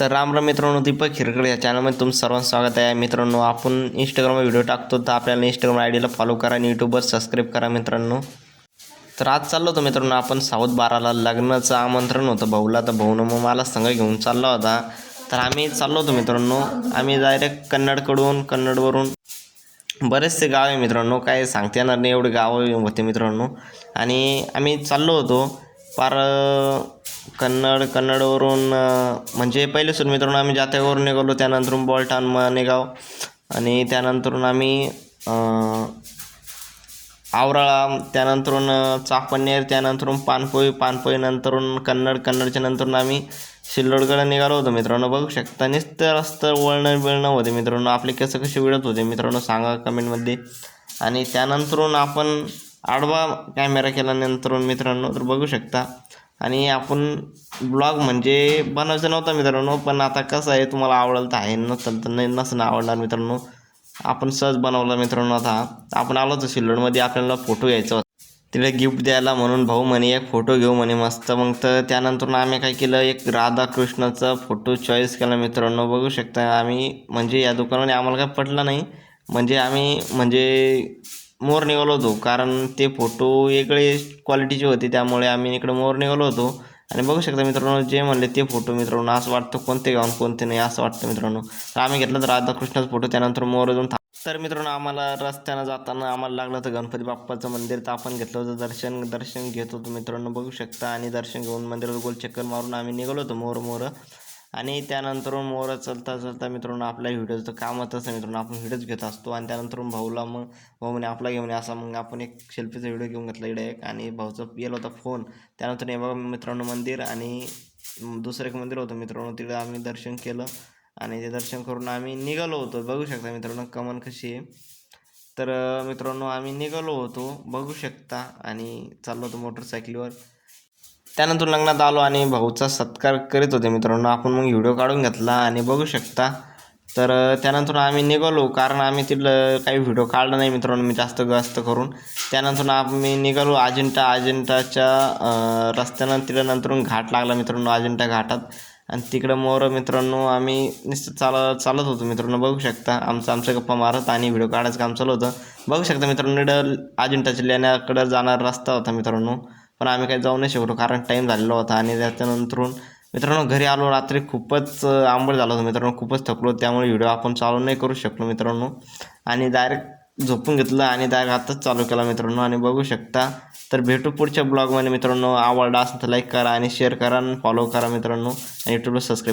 तर राम राम मित्रांनो दीपक हिरकडे या चॅनलमध्ये तुमचं सर्वांचं स्वागत आहे. मित्रांनो आपण इंस्टाग्रामवर व्हिडिओ टाकतो तर आपल्याला इंस्टाग्राम आय डीला फॉलो करा आणि यूट्यूबवर सबस्क्राईब करा मित्रांनो. तर आज चाललो होतो मित्रांनो आपण साऊथ बाराला लग्नाचं आमंत्रण होतं भाऊला. तर भाऊनं मग मला संघ घेऊन चालला होता. तर आम्ही चाललो होतो मित्रांनो आम्ही डायरेक्ट कन्नडकडून कन्नडवरून. बरेचसे गाव आहे मित्रांनो काय सांगता येणार नाही एवढे गाव होते मित्रांनो. आणि आम्ही चाललो होतो. पार कन्नड कन्नडवरून म्हणजे पहिले सुरू मित्रांनो आम्ही जात्यावरून निघालो त्यानंतरून बॉलटान मानेगाव आणि त्यानंतरून आम्ही आवराळा त्यानंतरून चाफनेर त्यानंतरून पानपोई पानपोई नंतरून कन्नड कन्नडच्या नंतरून आम्ही सिल्लोडकडे निघालो होतो मित्रांनो. बघू शकता नुसतं रस्तं वळणं बिळणं होते मित्रांनो. आपले केसं कसे विळत होते मित्रांनो सांगा कमेंटमध्ये आणि त्यानंतरून आपण आडवा कॅमेरा केल्यानंतर मित्रांनो तर बघू शकता. आणि आपण ब्लॉग म्हणजे बनवायचं नव्हतं मित्रांनो पण आता कसं आहे तुम्हाला आवडेल तर आहे नसेल तर नाही नसणं आवडणार मित्रांनो. आपण सहज बनवला मित्रांनो आता. आपण आलो होतो सिल्लोडमध्ये आपल्याला फोटो घ्यायचा होता. तिला गिफ्ट द्यायला म्हणून भाऊ म्हणे एक फोटो घेऊ म्हणे मस्त. मग तर त्यानंतर आम्ही काय केलं एक राधाकृष्णाचा फोटो चॉईस केला मित्रांनो. बघू शकता आम्ही म्हणजे या दुकानाने आम्हाला काय पटलं नाही. म्हणजे आम्ही म्हणजे मोर निघालो होतो. कारण ते फोटो वेगळे क्वालिटीचे होते. त्यामुळे आम्ही इकडे मोर निघालो होतो. आणि बघू शकता मित्रांनो जे म्हणले ते फोटो मित्रांनो असं वाटतं कोणते गाऊन कोणते नाही असं वाटतं मित्रांनो. तर आम्ही घेतलं तर राधाकृष्णाचा फोटो त्यानंतर मोर जाऊन थांब तर मित्रांनो आम्हाला रस्त्यानं जाताना आम्हाला लागलं होतं गणपती बाप्पाचं मंदिर. तर आपण घेतलं होतं दर्शन दर्शन घेत होतो मित्रांनो बघू शकता. आणि दर्शन घेऊन मंदिरात गोल चक्कर मारून आम्ही निघालो होतो मोर मोर. आणि त्यानंतर मोरं चलता चलता मित्रांनो आपल्या व्हिडिओचं कामच असतं मित्रांनो आपण व्हिडिओच घेत असतो. आणि त्यानंतर भाऊला मग भाऊ म्हणे आपला घेऊन ये असा मग आपण एक सेल्फीचा व्हिडिओ घेऊन घेतला इकडे एक. आणि भाऊचा गेला होता फोन त्यानंतर हे बघा मित्रांनो मंदिर आणि दुसरं एक मंदिर होतं मित्रांनो तिकडे आम्ही दर्शन केलं. आणि ते दर्शन करून आम्ही निघालो होतो. बघू शकता मित्रांनो कमान कशी आहे. तर मित्रांनो आम्ही निघालो होतो. बघू शकता. आणि चाललो होतो मोटरसायकलीवर त्यानंतर लग्नात आलो आणि भाऊचा सत्कार करीत होते मित्रांनो. आपण मग व्हिडिओ काढून घेतला आणि बघू शकता. तर त्यानंतर आम्ही निघालो कारण आम्ही तिथलं काही व्हिडिओ काढला नाही मित्रांनो मी जास्त जास्त करून. त्यानंतर आम्ही निघालो अजिंठा. अजिंठाच्या रस्त्यानं तिथं नंतरून घाट लागला मित्रांनो अजिंठा घाटात. आणि तिकडं मोर मित्रांनो आम्ही नुसतं चालत चालत होतो मित्रांनो बघू शकता. आमचं आमचं गप्पा मारत आणि व्हिडिओ काढायचं काम चालू होतं. बघू शकता मित्रांनो निडल अजिंठाच्या लेण्याकडं जाणारा रस्ता होता मित्रांनो. पण आम्ही काही जाऊ नाही शकलो कारण टाईम झालेला होता आणि त्याच्यानंतरून मित्रांनो घरी आलो रात्री खूपच आंबळ झालं होतं मित्रांनो खूपच थकलो त्यामुळे व्हिडिओ आपण चालू नाही करू शकलो मित्रांनो. आणि डायरेक्ट झोपून घेतलं आणि डायरेक्ट आताच चालू केला मित्रांनो. आणि बघू शकता तर भेटू पुढच्या ब्लॉगमध्ये मित्रांनो. आवडला असेल तर लाईक करा आणि शेअर करा आणि फॉलो करा मित्रांनो. आणि यूट्यूबला सबस्क्राईब